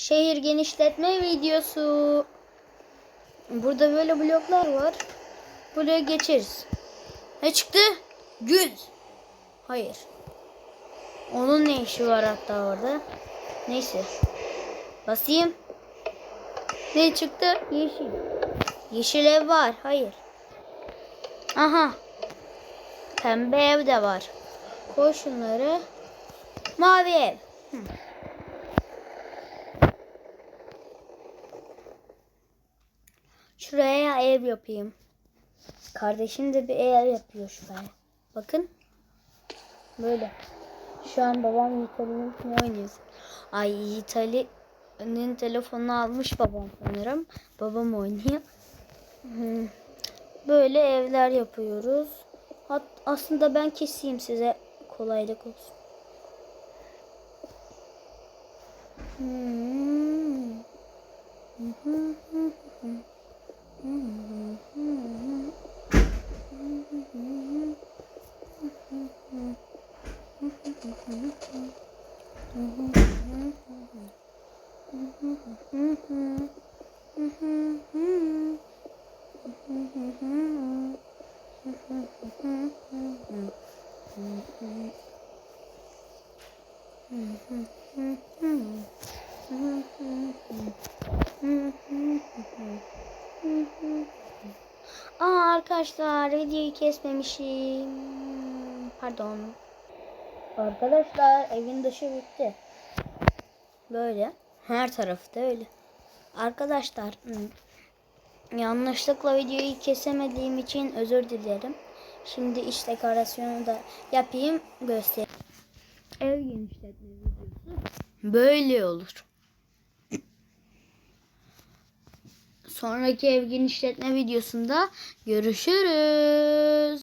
Şehir genişletme videosu. Burada böyle bloklar var. Buraya geçeriz. Ne çıktı? Gül. Hayır. Onun ne işi var hatta orada? Neyse. Basayım. Ne çıktı? Yeşil. Yeşil ev var. Hayır. Aha. Pembe ev de var. Koy şunları. Mavi ev. Hı. Şuraya ev yapayım. Kardeşim de bir ev yapıyor şuraya. Bakın. Böyle. Şu an babam Yiğitali'nin oynuyor. Ay Yiğitali'nin telefonunu almış babam sanırım. Babam oynuyor. Hmm. Böyle evler yapıyoruz. Hat aslında ben keseyim size kolaylık olsun. Hmm. Aa arkadaşlar videoyu kesmemişim. Pardon. Arkadaşlar evin dışı bitti. Böyle. Her tarafı da öyle. Arkadaşlar yanlışlıkla videoyu kesemediğim için özür dilerim. Şimdi iç dekorasyonu da yapayım göstereyim. Ev genişletme videosu böyle olur. Sonraki ev genişletme videosunda görüşürüz.